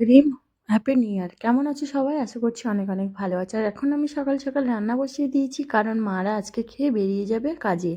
রিম happy new year কেমন আছো সবাই? আশা করছি অনেক অনেক ভালো আছে। আর এখন আমি সকাল সকাল রান্না বসিয়ে দিয়েছি, কারণ মারা আজকে খেয়ে বেরিয়ে যাবে কাজে।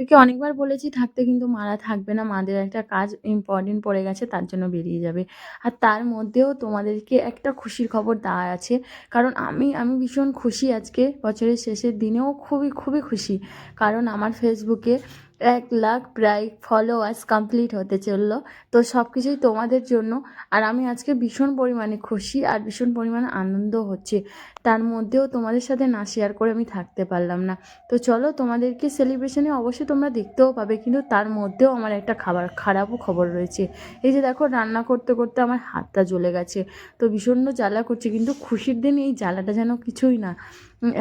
থেকে অনেকবার বলেছি, থাকতে কিন্তু মারা থাকবে না, মাদের একটা কাজ ইম্পর্টেন্ট পড়ে গেছে, তার জন্য বেরিয়ে যাবে। আর তার মধ্যেও তোমাদেরকে একটা খুশির খবর দেওয়া আছে, কারণ আমি আমি ভীষণ খুশি আজকে বছরের শেষের দিনেও খুবই খুবই খুশি। কারণ আমার ফেসবুকে এক লাখ প্রায় ফলোয়ার্স কমপ্লিট হতে চলল। তো সব কিছুই তোমাদের জন্য। আর আমি আজকে ভীষণ পরিমাণে খুশি আর ভীষণ পরিমাণে আনন্দ হচ্ছে। তার মধ্যেও তোমাদের সাথে না শেয়ার করে আমি থাকতে পারলাম না। তো চলো তোমাদেরকে সেলিব্রেশনে অবশ্যই তোমরা দেখতেও পাবে, কিন্তু তার মধ্যেও আমার একটা খাবার, খারাপও খবর রয়েছে। এই যে দেখো, রান্না করতে করতে আমার হাতটা জ্বলে গেছে। তো ভীষণ জ্বালা করছে, কিন্তু খুশির দিন এই জ্বালাটা যেন কিছুই না।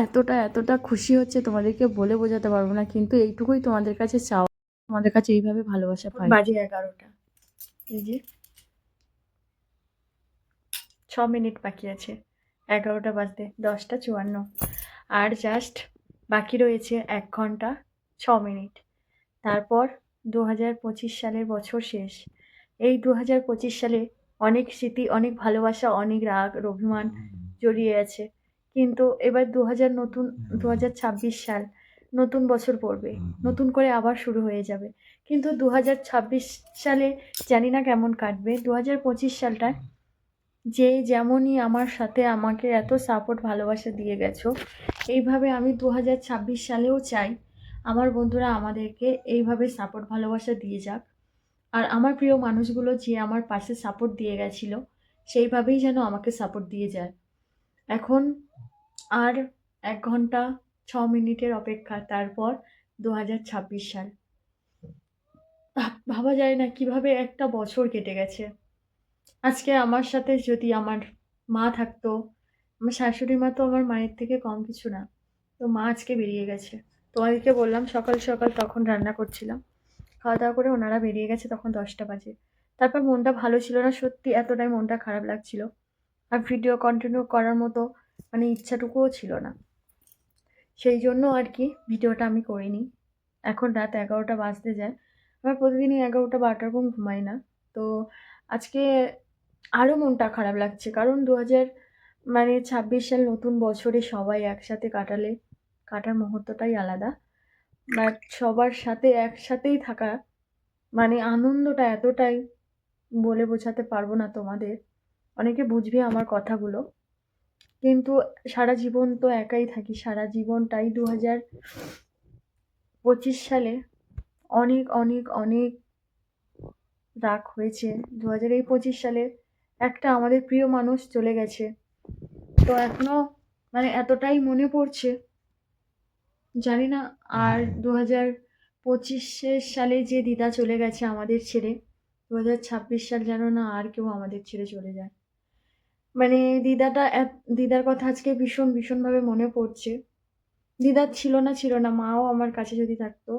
এতটা এতটা খুশি হচ্ছে তোমাদেরকে বলে বোঝাতে পারব না, কিন্তু এইটুকুই তোমাদের কাছে চাও তোমাদের কাছে এইভাবে ভালোবাসা পাই। বাজে এগারোটা। এই যে ছ মিনিট বাকি আছে। এগারোটা বাজতে দশটা চুয়ান্ন। আর জাস্ট বাকি রয়েছে এক ঘণ্টা ছ মিনিট। তারপর দু হাজার পঁচিশ সালের বছর শেষ। এই দু হাজার পঁচিশ সালে অনেক স্মৃতি অনেক ভালোবাসা অনেক রাগ অভিমান জড়িয়ে আছে। কিন্তু এবার দু হাজার নতুন দু হাজার ছাব্বিশ সাল নতুন বছর পড়বে। নতুন করে আবার শুরু হয়ে যাবে। কিন্তু দু হাজার ছাব্বিশ সালে জানি না কেমন কাটবে। দু হাজার পঁচিশ সালটায় যে যেমনই আমার সাথে আমাকে এত সাপোর্ট ভালোবাসা দিয়ে গেছো, এইভাবে আমি দু হাজার ছাব্বিশ সালেও চাই আমার বন্ধুরা আমাদেরকে এইভাবে সাপোর্ট ভালোবাসা দিয়ে যাক। আর আমার প্রিয় মানুষগুলো যে আমার পাশে সাপোর্ট দিয়ে গেছিল, সেইভাবেই যেন আমাকে সাপোর্ট দিয়ে যায়। এখন আর এক ঘণ্টা ছ মিনিটের অপেক্ষা, তারপর দু হাজার ছাব্বিশ সাল। ভাবা যায় না কীভাবে একটা বছর কেটে গেছে। আজকে আমার সাথে যদি আমার মা থাকতো, আমার শাশুড়ি মা তো আমার মায়ের থেকে কম কিছু না। তো মা আজকে বেরিয়ে গেছে। তোমাদেরকে বললাম, সকাল সকাল তখন রান্না করছিলাম। খাওয়া দাওয়া করে ওনারা বেরিয়ে গেছে তখন দশটা বাজে। তারপর মনটা ভালো ছিল না, সত্যি এতটাই মনটা খারাপ লাগছিল। আর ভিডিও কন্টিনিউ করার মতো মানে ইচ্ছাটুকুও ছিল না। সেই জন্য আর কি ভিডিওটা আমি করিনি। এখন রাত এগারোটা বাজতে যায়। আমার প্রতিদিনই এগারোটা বারোটার কম ঘুমাই না। তো আজকে আরও মনটা খারাপ লাগছে। কারণ দু হাজার মানে ছাব্বিশ সাল নতুন বছরে সবাই একসাথে কাটালে, কাটার মুহূর্তটাই আলাদা। বাট সবার সাথে একসাথেই থাকা মানে আনন্দটা এতটাই বলে বোঝাতে পারব না তোমাদের। অনেকে বুঝবে আমার কথাগুলো। কিন্তু সারা জীবন তো একাই থাকি, সারা জীবনটাই দু হাজার পঁচিশ সালে অনেক অনেক অনেক রাগ হয়েছে। দু হাজার এই পঁচিশ সালে একটা আমাদের প্রিয় মানুষ চলে গেছে। তো এখনও মানে এতটাই মনে পড়ছে, জানি না। আর দু হাজার পঁচিশের সালে যে দিদা চলে গেছে আমাদের ছেড়ে দু হাজার ছাব্বিশ সাল যেন না আর কেউ আমাদের ছেড়ে চলে যায়। মানে দিদাটা দিদার কথা আজকে ভীষণ, ভীষণভাবে মনে পড়ছে। দিদার ছিল না ছিল না, মাও আমার কাছে যদি থাকতো,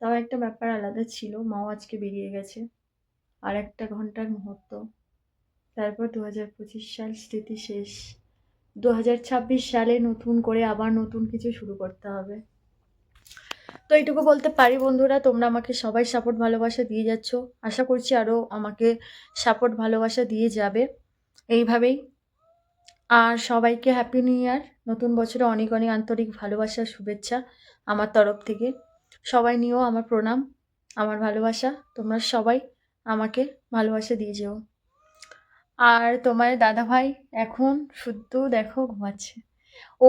তাও একটা ব্যাপার আলাদা ছিল, মাও আজকে বেরিয়ে গেছে। আর একটা ঘণ্টার মুহূর্ত। তারপর দু হাজার পঁচিশ সাল স্মৃতি শেষ। দু হাজার ছাব্বিশ সালে নতুন করে আবার নতুন কিছু শুরু করতে হবে। তো এইটুকু বলতে পারি বন্ধুরা, তোমরা আমাকে সবাই সাপোর্ট ভালোবাসা দিয়ে যাচ্ছ। আশা করছি আরও আমাকে সাপোর্ট ভালোবাসা দিয়ে যাবে। এইভাবেই। আর সবাইকে হ্যাপি নিউ ইয়ার নতুন বছরে অনেক অনেক আন্তরিক ভালোবাসা, শুভেচ্ছা আমার তরফ থেকে। সবাই নিয়েও আমার প্রণাম, আমার ভালোবাসা। তোমরা সবাই আমাকে ভালোবাসা দিয়ে যেও। আর তোমার দাদা ভাই এখন শুদ্ধ দেখো ঘুমাচ্ছে। ও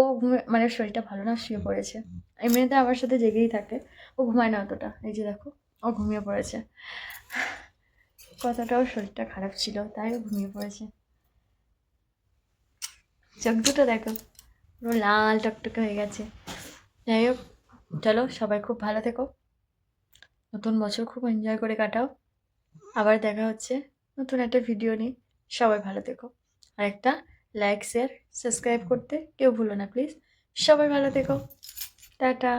মানে শরীরটা ভালো না, শুয়ে পড়েছে। এমনিতে আমার সাথে জেগেই থাকে। ও ঘুমায় না অতটা, এই যে দেখো, ও ঘুমিয়ে পড়েছে। কতটাও শরীরটা খারাপ ছিল, তাই ও ঘুমিয়ে পড়েছে। চোখ দুটো দেখো, পুরো লাল টকটকে হয়ে গেছে। যাই হোক, চলো সবাই খুব ভালো থেকো। নতুন বছর খুব এনজয় করে কাটাও। আবার দেখা হচ্ছে। নতুন একটা ভিডিও নিয়ে। সবাই ভালো থেকো। আর একটা লাইক শেয়ার সাবস্ক্রাইব করতে কেউ ভুলো না প্লিজ সবাই ভালো থেকো। টাটা।